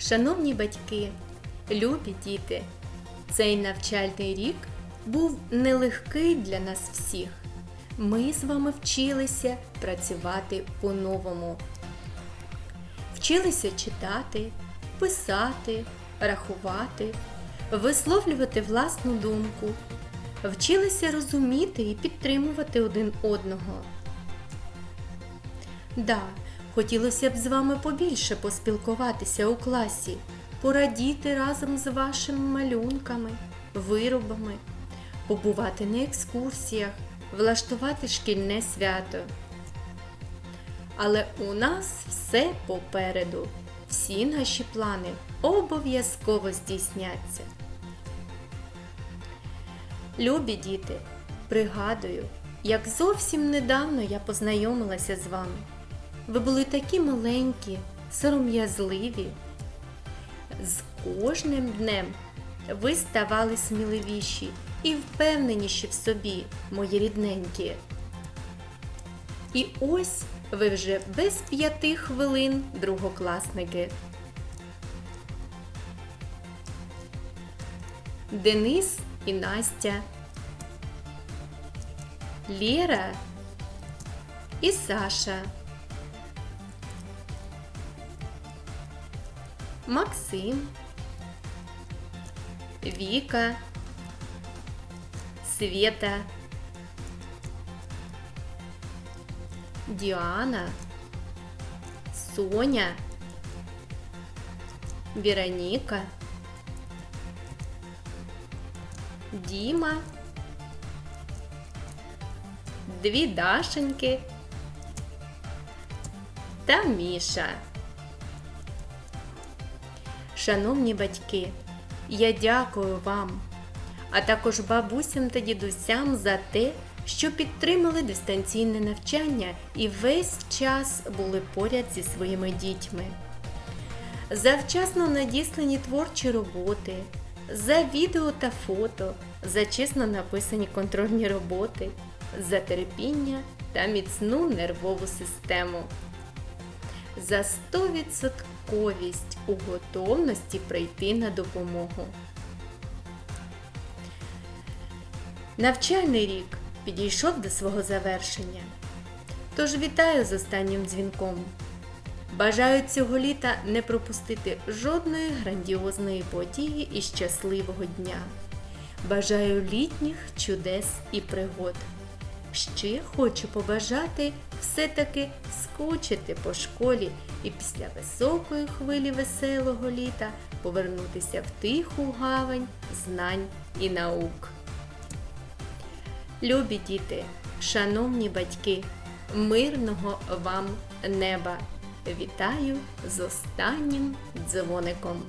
Шановні батьки, любі діти, цей навчальний рік був нелегкий для нас всіх. Ми з вами вчилися працювати по-новому. Вчилися читати, писати, рахувати, висловлювати власну думку, вчилися розуміти і підтримувати один одного. Да, хотілося б з вами побільше поспілкуватися у класі, порадіти разом з вашими малюнками, виробами, побувати на екскурсіях, влаштувати шкільне свято. Але у нас все попереду. Всі наші плани обов'язково здійсняться. Любі діти, пригадую, як зовсім недавно я познайомилася з вами. Ви були такі маленькі, сором'язливі. З кожним днем ви ставали сміливіші і впевненіші в собі, мої рідненькі. І ось ви вже без п'яти хвилин другокласники. Денис і Настя. Лєра і Саша. Максим. Віка. Света. Діана. Соня. Вероніка. Діма. Дві Дашеньки та Міша. Шановні батьки, я дякую вам, а також бабусям та дідусям за те, що підтримали дистанційне навчання і весь час були поряд зі своїми дітьми. За вчасно надіслані творчі роботи, за відео та фото, за чесно написані контрольні роботи, за терпіння та міцну нервову систему за 100% у готовності прийти на допомогу. Навчальний рік підійшов до свого завершення. Тож вітаю з останнім дзвінком. Бажаю цього літа не пропустити жодної грандіозної події і щасливого дня. Бажаю літніх чудес і пригод. Ще хочу побажати все-таки скучити по школі і після високої хвилі веселого літа повернутися в тиху гавань знань і наук. Любі діти, шановні батьки, мирного вам неба! Вітаю з останнім дзвоником!